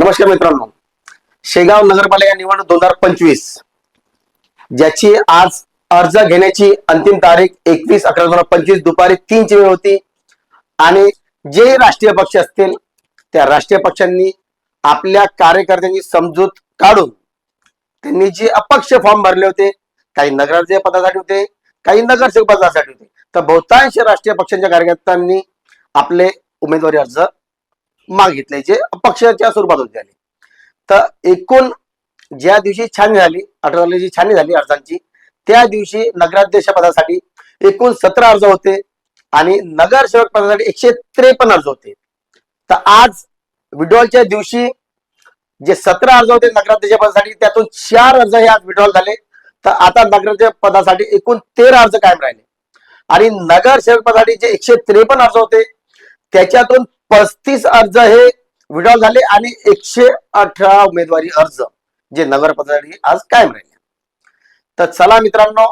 नमस्कार मित्रांनो. शेगाव नगरपालिका निवडणूक दोन हजार पंचवीस ज्याची आज अर्ज घेण्याची अंतिम तारीख एकवीस अकरा दोन हजार पंचवीस दुपारी तीनची वेळ होती. आणि जे राष्ट्रीय पक्ष असतील त्या राष्ट्रीय पक्षांनी आपल्या कार्यकर्त्यांची समजूत काढून त्यांनी जे अपक्ष फॉर्म भरले होते काही नगराध्यक्ष पदासाठी होते काही नगरसेवक पदासाठी होते. तर बहुतांश राष्ट्रीय पक्षांच्या कार्यकर्त्यांनी आपले उमेदवारी अर्ज मागितले जे अपक्षाच्या स्वरूपात होते झाले तर एकूण ज्या दिवशी छाननी झाली अठराची छाननी झाली अर्जांची त्या दिवशी नगराध्यक्ष पदासाठी एकूण सतरा अर्ज होते आणि नगरसेवक पदासाठी एकशे त्रेपन्न अर्ज होते. तर आज विड्रॉलच्या दिवशी जे सतरा अर्ज होते नगराध्यक्ष पदासाठी त्यातून चार अर्ज हे आज विड्रॉल झाले. तर आता नगराध्यक्ष पदासाठी एकूण तेरा अर्ज कायम राहिले. आणि नगरसेवक पदासाठी जे एकशे त्रेपन्न अर्ज होते त्याच्यातून पस्तीस अर्ज हे विड्रॉल झाले आणि एकशे अठरा उमेदवारी अर्ज जे नगर पदासाठी आज कायम राहिले. तर चला मित्रांनो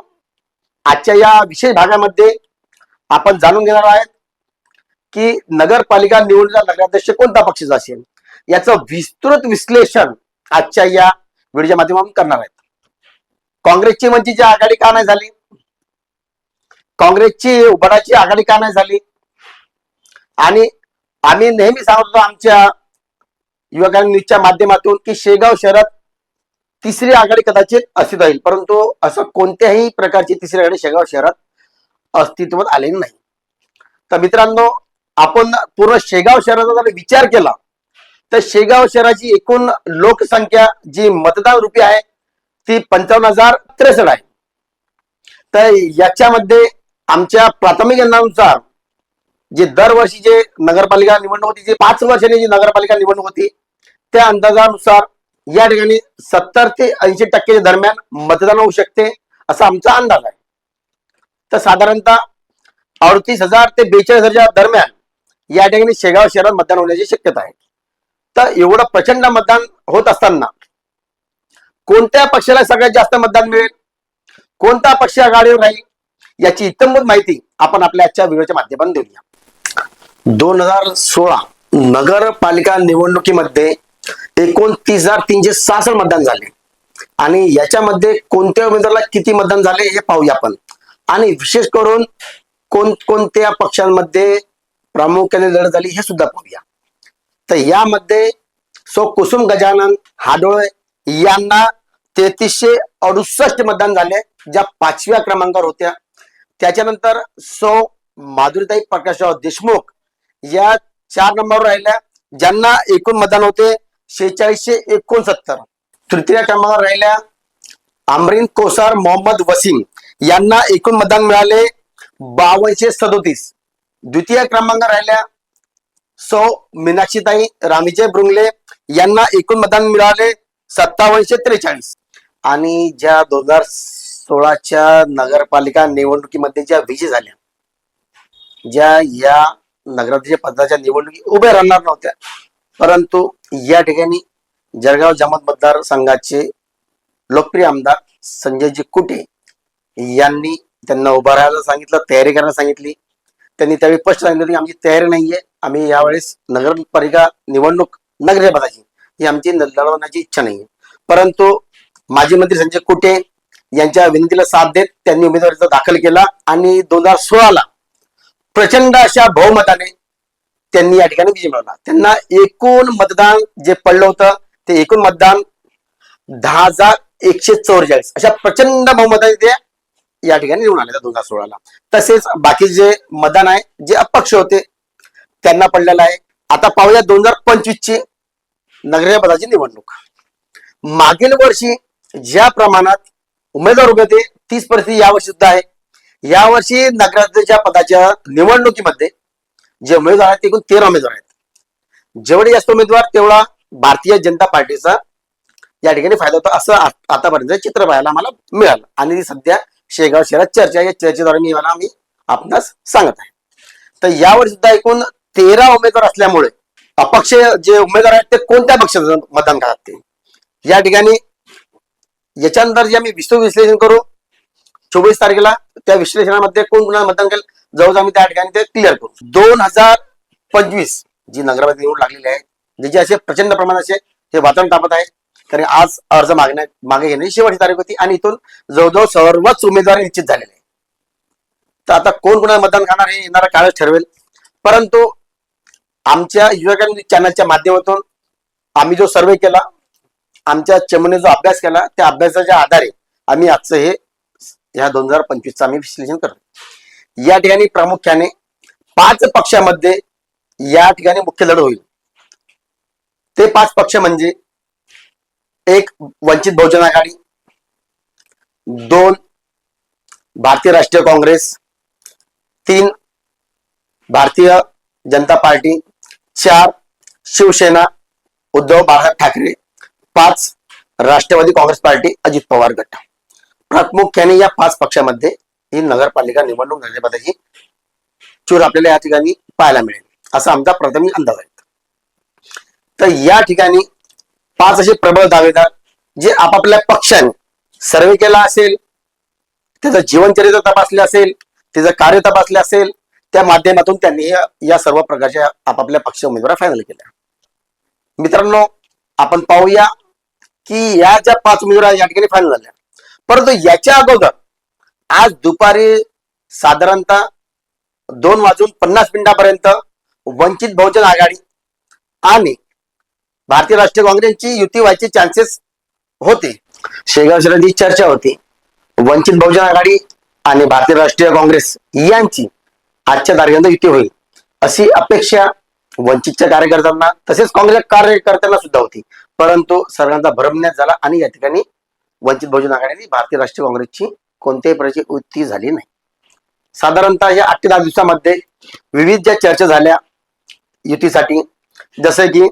आजच्या या विशेष भागामध्ये आपण जाणून घेणार आहेत की नगरपालिका निवडणुकीचा नगराध्यक्ष कोणता पक्षाचा असेल याचं विस्तृत विश्लेषण आजच्या या व्हिडिओच्या माध्यमातून करणार आहेत. काँग्रेसची वंचितची आघाडी का नाही झाली? काँग्रेसची उबडाची आघाडी का नाही झाली? आणि आम्ही नेहमी सांगत होतो आमच्या युवकांनी न्यूजच्या माध्यमातून की शेगाव शहरात तिसरी आघाडी कदाचित अस्तित्व येईल परंतु असं कोणत्याही प्रकारची तिसरी आघाडी शेगाव शहरात अस्तित्वात आलेली नाही. तर मित्रांनो आपण पूर्ण शेगाव शहराचा जर विचार केला तर शेगाव शहराची एकूण लोकसंख्या जी मतदान रुपी आहे ती पंचावन्न हजार त्रेसष्ट आहे. तर याच्यामध्ये आमच्या प्राथमिक अंदानुसार जे दरवर्षी जे नगरपालिका निवडणूक होती जे पाच वर्षांनी जी नगरपालिका निवडणूक होती त्या अंदाजानुसार या ठिकाणी सत्तर ते ऐंशी टक्के दरम्यान मतदान होऊ शकते असा आमचा अंदाज आहे. तर साधारणतः अडतीस हजार ते बेचाळीस हजारच्या दरम्यान या ठिकाणी शेगाव शहरात मतदान होण्याची शक्यता आहे. तर एवढं प्रचंड मतदान होत असताना कोणत्या पक्षाला सगळ्यात जास्त मतदान मिळेल? कोणता पक्ष आघाडीवर राहील? याची इतंभूत माहिती आपण आपल्या आजच्या व्हिडिओच्या माध्यमातून देऊया. दोन हजार सोळा नगरपालिका निवडणुकीमध्ये एकोणतीस हजार तीनशे सहासष्ट मतदान झाले. आणि याच्यामध्ये कोणत्या उमेदवाराला किती मतदान झाले हे पाहूया आपण. आणि विशेष करून कोणकोणत्या पक्षांमध्ये प्रामुख्याने लढत झाली हे सुद्धा पाहूया. तर यामध्ये सो कुसुम गजानन हाडोळे यांना तेहतीसशे अडुसष्ट मतदान झाले ज्या पाचव्या क्रमांकावर होत्या. त्याच्यानंतर सो माधुरीताई प्रकाशराव देशमुख या चार नंबरवर राहिल्या. ज्यांना एकूण मतदान होते शेहेचाळीसशे एकोणसत्तर. तृतीय क्रमांकावर राहिल्या. आमरीन कोसार मोहम्मद वसीम. यांना एकूण मतदान मिळाले बावनशे सदोतीस. द्वितीय क्रमांकावर राहिल्या. सौ मीनाक्षीताई रामीजय ब्रुंगले यांना एकूण मतदान मिळाले सत्तावनशे त्रेचाळीस. आणि ज्या दोन हजार सोळाच्या नगरपालिका निवडणुकीमध्ये ज्या विजय झाल्या ज्या या नगराध्यक्ष पदाच्या निवडणुकी उभ्या राहणार नव्हत्या. परंतु या ठिकाणी जळगाव जमात मतदारसंघाचे लोकप्रिय आमदार संजयजी कुटे यांनी त्यांना उभा राहायला सांगितलं तयारी करायला सांगितली. त्यांनी त्यावेळी स्पष्ट सांगितलं की आमची तयारी नाहीये. आम्ही यावेळेस नगरपालिका निवडणूक नगरीय पदाची ही आमची लढवण्याची इच्छा नाहीये. परंतु माजी मंत्री संजय कुटे यांच्या विनंतीला साथ देत त्यांनी उमेदवारीचा दाखल केला आणि दोन हजार सोळाला प्रचंड अशा बहुमताने त्यांनी या ठिकाणी विजय मिळवला. त्यांना एकूण मतदान जे पडलं होतं ते एकूण मतदान दहा हजार एकशे चौवेचाळीस अशा प्रचंड बहुमताने ते या ठिकाणी निवडून आले दोन हजार सोळाला. तसेच बाकी जे मतदान आहे जे अपक्ष होते त्यांना पडलेलं आहे. आता पाहूया दोन हजार पंचवीस ची नगरीय पदाची निवडणूक. मागील वर्षी ज्या प्रमाणात उमेदवार उभे होते तीच परिस्थिती यावर्षी सुद्धा आहे. यावर्षी नगराध्यक्षा पदाच्या निवडणुकीमध्ये जे उमेदवार आहेत एकूण तेरा उमेदवार आहेत. जेवढे जास्त उमेदवार तेवढा भारतीय जनता पार्टीचा या ठिकाणी फायदा होता असं आतापर्यंत चित्र पाहायला आम्हाला मिळालं. आणि सध्या शेगाव शहरात चर्चा या चर्चेद्वारे मी मला आम्ही आपणास सांगत आहे. तर यावर सुद्धा एकूण तेरा उमेदवार असल्यामुळे अपक्ष जे उमेदवार आहेत ते कोणत्या पक्षाचं मतदान करतात ते? या ठिकाणी याच्यानंतर जे आम्ही विस्तृत विश्लेषण करू चोवीस तारखेला त्या विश्लेषणामध्ये कोण कुणाला मतदान केलं जवळजवळ आम्ही त्या ठिकाणी ते क्लिअर करू. दोन हजार पंचवीस जी नगरपालिका निवडून लागलेली आहे ज्याचे असे प्रचंड प्रमाणात असे हे वातावरण तापत आहे. कारण आज अर्ज मागण्या मागे घेण्याची शेवटची तारीख होती आणि इथून जवळजवळ सर्वच उमेदवार निश्चित झालेले आहे तर आता कोण कोणाला मतदान करणार हे येणारा काळच ठरवेल. परंतु आमच्या युवकांनी चॅनलच्या माध्यमातून आम्ही जो सर्वे केला आमच्या चमूने जो अभ्यास केला त्या अभ्यासाच्या आधारे आम्ही आजचं हे ह्या दोन हजार पंचवीसचं आम्ही विश्लेषण करतो या ठिकाणी प्रामुख्याने पाच पक्षामध्ये या ठिकाणी मुख्य लढ होईल. ते पाच पक्ष म्हणजे एक वंचित बहुजन आघाडी दोन भारतीय राष्ट्रीय काँग्रेस तीन भारतीय जनता पार्टी चार शिवसेना उद्धव बाळासाहेब ठाकरे पाच राष्ट्रवादी काँग्रेस पार्टी अजित पवार गट. प्रामुख्याने या पाच पक्षामध्ये ही नगरपालिका निवडणूक झाल्याबद्दलची चूर आपल्याला या ठिकाणी पाहायला मिळेल. असा आमचा प्राथमिक अंदाज आहे. तर या ठिकाणी पाच असे प्रबळ दावेदार जे आपापल्या पक्षाने सर्वे केला असेल त्याचं जीवनचरित्र तपासले असेल त्याचं कार्य तपासले असेल त्या माध्यमातून त्यांनी या- सर्व प्रकारच्या आपापल्या पक्ष उमेदवार फायनल केल्या. मित्रांनो आपण पाहूया की या ज्या पाच उमेदवार या ठिकाणी फायनल झाल्या परंतु याच्या अगोदर आज दुपारी साधारणतः दोन वाजून पन्नास मिनिटापर्यंत वंचित बहुजन आघाडी आणि भारतीय राष्ट्रीय काँग्रेसची युती व्हायचे चान्सेस होते. शेगाव शहरात चर्चा होती. वंचित बहुजन आघाडी आणि भारतीय राष्ट्रीय काँग्रेस यांची आजच्या तारखेनंतर युती होईल अशी अपेक्षा वंचितच्या कार्यकर्त्यांना तसेच काँग्रेस कार्यकर्त्यांना सुद्धा होती. परंतु सर्वांचा भरमण्यात झाला आणि या ठिकाणी वंचित बहुजन आघाडीने भारतीय राष्ट्रीय काँग्रेसची कोणत्याही प्रकारची युती झाली नाही. साधारणतः या आठ ते दहा दिवसामध्ये विविध ज्या चर्चा झाल्या युतीसाठी जसे की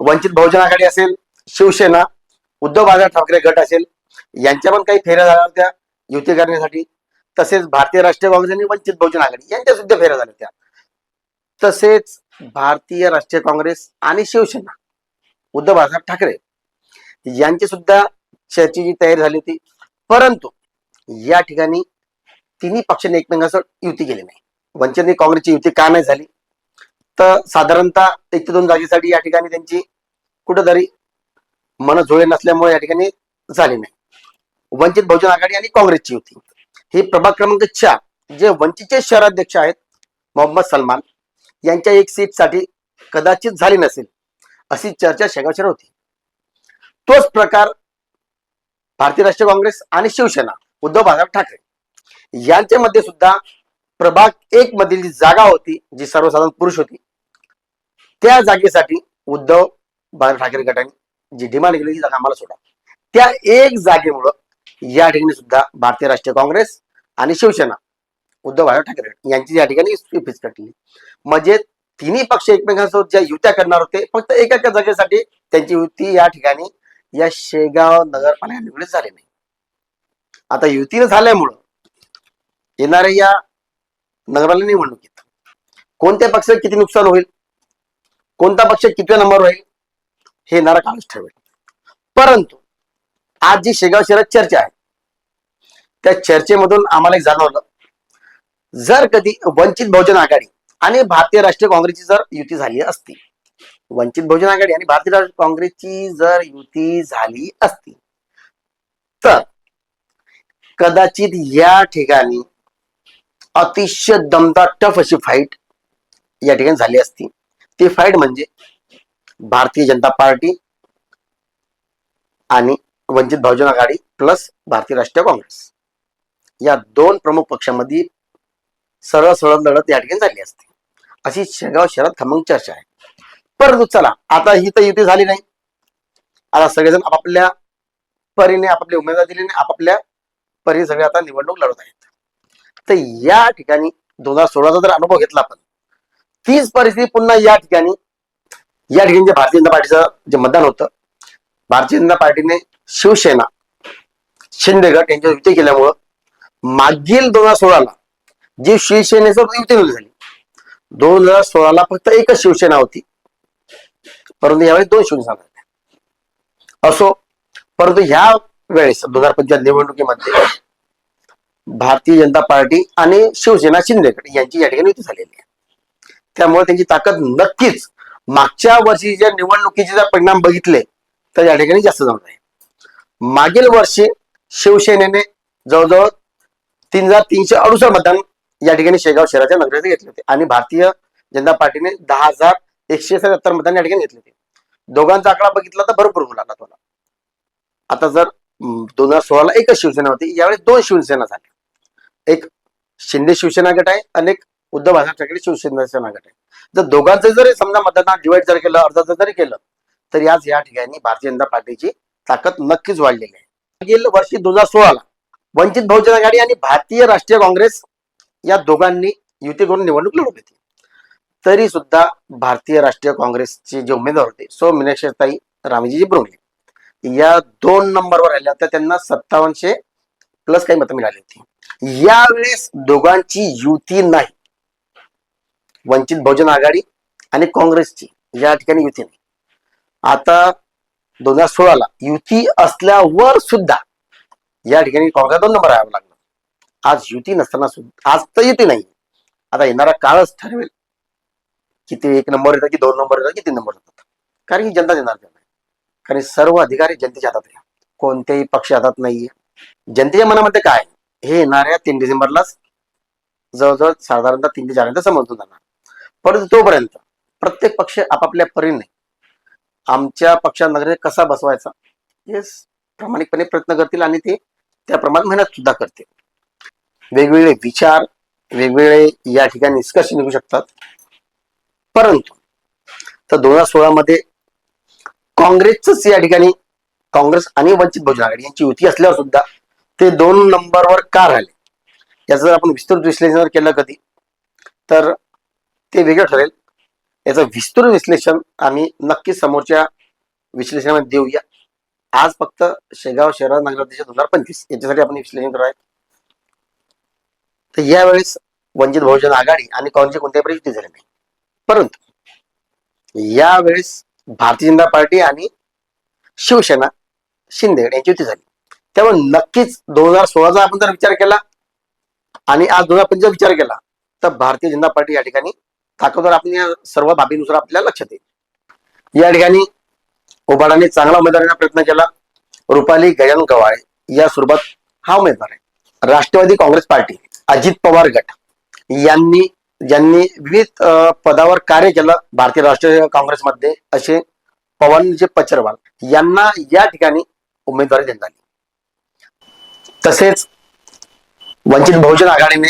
वंचित बहुजन आघाडी असेल शिवसेना उद्धव बाळासाहेब ठाकरे गट असेल यांच्या पण काही फेऱ्या झाल्या होत्या युती करण्यासाठी. तसेच भारतीय राष्ट्रीय काँग्रेस आणि वंचित बहुजन आघाडी यांच्या सुद्धा फेऱ्या झाल्या होत्या. तसेच भारतीय राष्ट्रीय काँग्रेस आणि शिवसेना उद्धव बाळासाहेब ठाकरे यांचे सुद्धा चर्चेची तयारी झाली होती. परंतु या ठिकाणी तिन्ही पक्षांनी एकमेकांसह युती केली नाही. वंचित आणि काँग्रेसची युती का नाही झाली. तर साधारणतः एक ते दोन जागेसाठी या ठिकाणी त्यांची कुठंतरी मन जुळे नसल्यामुळे या ठिकाणी झाली नाही. वंचित बहुजन आघाडी आणि काँग्रेसची युती. ही प्रभाग क्रमांक चार जे वंचितचे शहराध्यक्ष आहेत मोहम्मद सलमान यांच्या एक सीटसाठी कदाचित झाली नसेल अशी चर्चा शेगावशेर होती. तोच प्रकार भारतीय राष्ट्रीय काँग्रेस आणि शिवसेना उद्धव बाळासाहेब ठाकरे. यांच्यामध्ये सुद्धा प्रभाग एक मधील जी जागा होती जी सर्वसाधारण पुरुष होती त्या जागेसाठी उद्धव बाळासाहेब ठाकरे गटाने जी डिमांड केली ती जागा आम्हाला सोडा. त्या एक जागेमुळं या ठिकाणी सुद्धा भारतीय राष्ट्रीय काँग्रेस आणि शिवसेना उद्धव बाळासाहेब ठाकरे यांची या ठिकाणी फीस कटली म्हणजे तिन्ही पक्ष एकमेकांसोबत ज्या युत्या करणार होते फक्त एका एका जागेसाठी त्यांची युती या ठिकाणी या शेगाव नगरपालिका निवडीत झाले नाही. आता युतीनं झाल्यामुळं येणाऱ्या या नगरपालिका निवडणुकीत कोणत्या पक्षाचं किती नुकसान होईल? कोणता पक्ष कितव्या नंबर होईल? हे येणारा काळच ठरवेल. परंतु आज जी शेगाव शहरात चर्चा आहे त्या चर्चेमधून आम्हाला एक जाणवलं. जर कधी वंचित बहुजन आघाडी आणि भारतीय राष्ट्रीय काँग्रेसची जर युती झाली असती वंचित बहुजन आघाडी आणि भारतीय राष्ट्रीय काँग्रेसची जर युती झाली असती तर कदाचित या ठिकाणी अतिशय दमदार टफ अशी फाईट या ठिकाणी झाली असती. ती फाईट म्हणजे भारतीय जनता पार्टी आणि वंचित बहुजन आघाडी प्लस भारतीय राष्ट्रीय काँग्रेस. या दोन प्रमुख पक्षांमध्ये सरळ सरळ लढत या ठिकाणी झाली असते. अशी शेगाव शहरात खमंग चर्चा आहे. परंतु चला. आता ही तर युती झाली नाही. आता सगळेजण आपापल्या परीने आपापले उमेदवार दिले नाही आपापल्या परी सगळे आता निवडणूक लढत आहेत. तर या ठिकाणी दोन हजार सोळाचा जर अनुभव घेतला आपण तीच परिस्थिती पुन्हा या ठिकाणी या ठिकाणी जे भारतीय जनता पार्टीचं जे मतदान होतं भारतीय जनता पार्टीने शिवसेना शिंदेगड यांच्या यांच्यावर युती केल्यामुळं मागील दोन हजार सोळाला जी शिवसेनेचं युती झाली दोन हजार सोळाला फक्त एकच शिवसेना होती. परंतु यावेळी दोन शून्य झाल्या असो परंतु ह्या वेळेस दोन हजार पंचवीस निवडणुकीमध्ये भारतीय जनता पार्टी आणि शिवसेना शिंदेकडे यांची या ठिकाणी युती झालेली आहे. त्यामुळे त्यांची ताकद नक्कीच मागच्या वर्षीच्या निवडणुकीचे जर परिणाम बघितले तर या ठिकाणी जास्त जाऊन आहे. मागील वर्षी शिवसेनेने जवळजवळ तीन हजार तीनशे अडुसष्ट मतदान या ठिकाणी शेगाव शहराच्या नगरात घेतले होते आणि भारतीय जनता पार्टीने दहा हजार एकशे सत्तर मतांनी या ठिकाणी घेतले होते दोघांचा आकडा बघितला तर भरपूर होऊ लागला तुला आता जर दोन हजार सोळाला एकच शिवसेना होती यावेळी दोन शिवसेना झाल्या. एक शिंदे शिवसेना गट आहे आणि एक उद्धव बाळासाहेब ठाकरे शिवसेना गट आहे. जर दोघांचं जरी समजा मतदान डिवाइड जर केलं अर्जाचं जरी केलं तर आज या ठिकाणी भारतीय जनता पार्टीची ताकद नक्कीच वाढलेली आहे. मागील वर्षी दोन हजार सोळाला वंचित बहुजन आघाडी आणि भारतीय राष्ट्रीय काँग्रेस या दोघांनी युती करून निवडणूक लढवली होती. तरी सुद्धा भारतीय राष्ट्रीय काँग्रेसचे जे उमेदवार होते सो मीनाक्षीताई रामजीजी ब्रोंगे. या दोन नंबरवर राहिल्या तर त्यांना सत्तावनशे प्लस काही मतं मिळाली होती. यावेळेस दोघांची युती नाही. वंचित बहुजन आघाडी आणि काँग्रेसची या ठिकाणी युती नाही. आता दोन हजार सोळाला युती असल्यावर सुद्धा या ठिकाणी काँग्रेस दोन नंबर यावं लागलं. आज युती नसताना सुद्धा आज तर युती नाही. आता येणारा काळच ठरवेल. किती एक नंबर येतात की दोन नंबर येतात की तीन नंबर येतात. कारण की जनता देणार त्यांना. कारण सर्व अधिकारी जनतेच्या हातात आहे कोणत्याही पक्ष हातात नाहीये. जनतेच्या मनामध्ये काय? हे येणाऱ्या तीन डिसेंबरलाच जवळजवळ साधारणतः तीन ते चार समजून जाणार. परंतु तोपर्यंत प्रत्येक पक्ष आपापल्या परीने आमच्या पक्षानगरे कसा बसवायचा हे प्रामाणिकपणे प्रयत्न करतील आणि ते त्याप्रमाणे मेहनत सुद्धा करतील. वेगवेगळे विचार वेगवेगळे या ठिकाणी निष्कर्ष निघू शकतात. परंतु तर दोन हजार सोळा मध्ये काँग्रेसच या ठिकाणी काँग्रेस आणि वंचित बहुजन आघाडी यांची युती असल्यावर सुद्धा ते दोन नंबरवर का राहिले? याचं जर आपण विस्तृत विश्लेषण जर केलं कधी तर ते वेगळं ठरेल. याचं विस्तृत विश्लेषण आम्ही नक्कीच समोरच्या विश्लेषणामध्ये देऊया. आज फक्त शेगाव शहरात नगराध्यक्ष दोन हजार पंचवीस याच्यासाठी आपण विश्लेषण करत तर यावेळेस वंचित बहुजन आघाडी आणि काँग्रेसची कोणत्याही परिस्थिती युती झाली नाही. परंतु यावेळेस भारतीय जनता पार्टी आणि शिवसेना शिंदे यांची युती झाली. त्यामुळे नक्कीच दोन हजार सोळाचा आपण जर विचार केला आणि आज दोन हजार पंचवीस विचार केला तर भारतीय जनता पार्टी या ठिकाणी ताकदवर आपण या सर्व बाबीनुसार आपल्याला लक्षात येईल या ठिकाणी उबाडाने चांगला उमेदवार प्रयत्न केला. रुपाली गजानन गवाळे या स्वरूपात हा उमेदवार आहे. राष्ट्रवादी काँग्रेस पार्टी अजित पवार गट यांनी ज्यांनी विविध पदावर कार्य केलं भारतीय राष्ट्रीय काँग्रेसमध्ये असे पवनजी पचरवाल यांना या ठिकाणी उमेदवारी देण्यात आली. तसेच वंचित बहुजन आघाडीने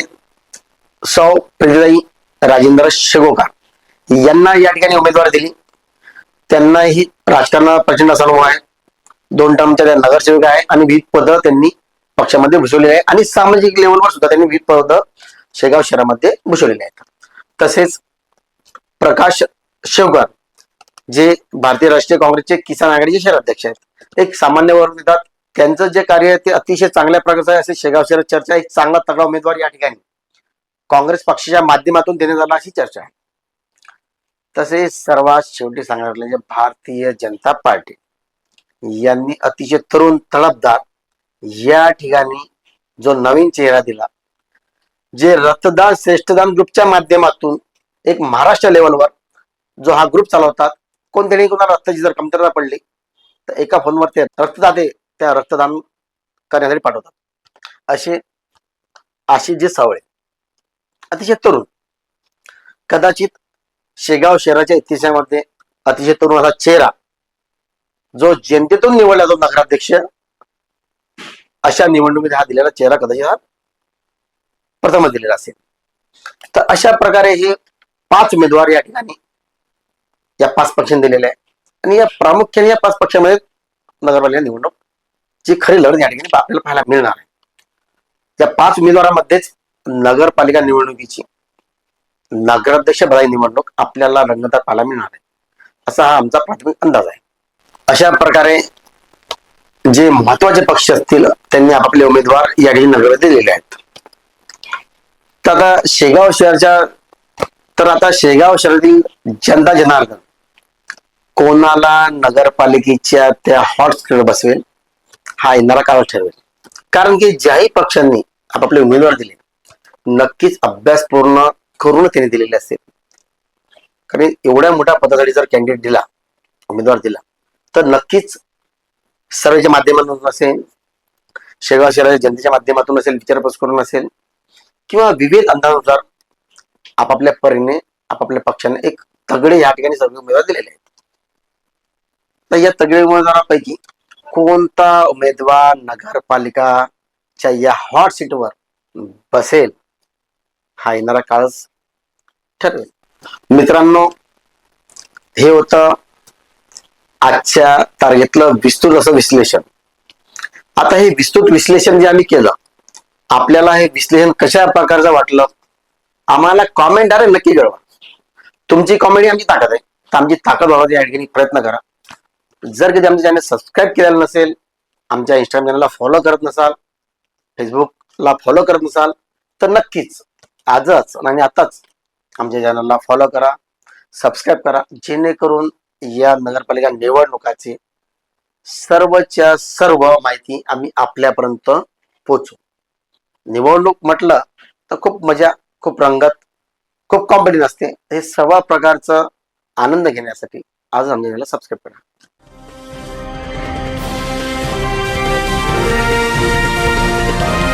सौ प्रियताई राजेंद्र शेगोकार यांना या ठिकाणी उमेदवारी दिली. त्यांनाही राजकारणाला प्रचंड असा अनुभव आहे. दोन टर्मच्या त्या नगरसेविका आहे आणि विविध पदं त्यांनी पक्षामध्ये भूषवलेली आहे. आणि सामाजिक लेवलवर सुद्धा त्यांनी विविध पदं शेगाव शहरामध्ये भूषवलेली आहेत. तसेच प्रकाश शेवकर जे भारतीय राष्ट्रीय काँग्रेसचे किसान आघाडीचे शहराध्यक्ष आहेत. एक सामान्य वर्ग देतात त्यांचं जे कार्य आहे ते अतिशय चांगल्या प्रकारचं आहे असे शेगाव शहरात चर्चा एक चांगला तगडा उमेदवार या ठिकाणी. काँग्रेस पक्षाच्या माध्यमातून देण्यात आला अशी चर्चा आहे. तसेच सर्वात शेवटी सांगणार जे भारतीय जनता पार्टी. यांनी अतिशय तरुण तळपदार या ठिकाणी जो नवीन चेहरा दिला जे रक्तदान श्रेष्ठदान ग्रुपच्या माध्यमातून एक महाराष्ट्र लेवलवर जो हा ग्रुप चालवतात कोणत्याही कोणाला रक्ताची जर कमतरता पडली तर एका फोनवर ते रक्तदाते त्या रक्तदान करण्यासाठी पाठवतात. असे अशी जी सावळे अतिशय तरुण. कदाचित शेगाव शहराच्या इतिहासामध्ये अतिशय तरुण असा चेहरा जो जनतेतून निवडला जो नगराध्यक्ष अशा निवडणुकीत हा दिलेला चेहरा कदाचित हा प्रथमच दिलेला असेल. तर अशा प्रकारे हे पाच उमेदवार या ठिकाणी या पाच पक्षांनी दिलेले आहे आणि या प्रामुख्याने या पाच पक्षामध्ये नगरपालिका निवडणूक जी खरी लढत या ठिकाणी आपल्याला पाहायला मिळणार आहे. या पाच उमेदवारांमध्येच नगरपालिका निवडणुकीची नगराध्यक्ष पदाची निवडणूक आपल्याला रंगदार पाहायला मिळणार आहे. असा हा आमचा प्राथमिक अंदाज आहे. अशा प्रकारे जे महत्त्वाचे पक्ष असतील त्यांनी आपापले उमेदवार या ठिकाणी नगर दिलेले आहेत. आता शेगाव शहरच्या तर आता शेगाव शहरातील जनता जनार्दन. कोणाला नगरपालिकेच्या त्या हॉट स्क्रीन बसवेल हा येणारा काळ ठरवेल. कारण की ज्याही पक्षांनी आपापले उमेदवार दिले नक्कीच अभ्यास पूर्ण करून त्यांनी दिलेले असेल कारण एवढ्या मोठ्या पदासाठी जर कॅन्डिडेट दिला उमेदवार दिला तर नक्कीच सर्वेच्या माध्यमातून असेल शेगाव शहराच्या जनतेच्या माध्यमातून असेल विचारपूस करून असेल किंवा विविध अंदाजानुसार आपापल्या परीने आपापल्या पक्षाने एक तगडे या ठिकाणी सर्व उमेदवार दिलेले आहेत. तर या तगडे उमेदवारापैकी कोणता उमेदवार नगरपालिकाच्या या हॉट सीटवर बसेल हा येणारा काळच ठरवेल मित्रांनो हे होतं आजच्या तारखेतलं विस्तृत असं विश्लेषण. आता हे विस्तृत विश्लेषण जे आम्ही केलं आपल्याला हे विश्लेषण कशा प्रकारचं वाटलं? आम्हाला कॉमेंट अरे नक्की कळवा. तुमची कॉमेडी आमची ताकद आहे. तर आमची ताकद व्हावी या ठिकाणी प्रयत्न करा. जर कधी आमच्या चॅनल सबस्क्राईब केलेलं नसेल आमच्या इंस्टाग्राम चॅनलला फॉलो करत नसाल फेसबुकला फॉलो करत नसाल तर नक्कीच आजच आणि आताच आमच्या चॅनलला फॉलो करा सबस्क्राईब करा जेणेकरून या नगरपालिका निवडणुकाची सर्वच्या सर्व माहिती आम्ही आपल्यापर्यंत पोचू निवडणूक म्हटलं तर खूप मजा खूप रंगत खूप कॉम्पिटिशन असते हे सर्व प्रकारचं आनंद घेण्यासाठी आज आमच्या सबस्क्राईब करा.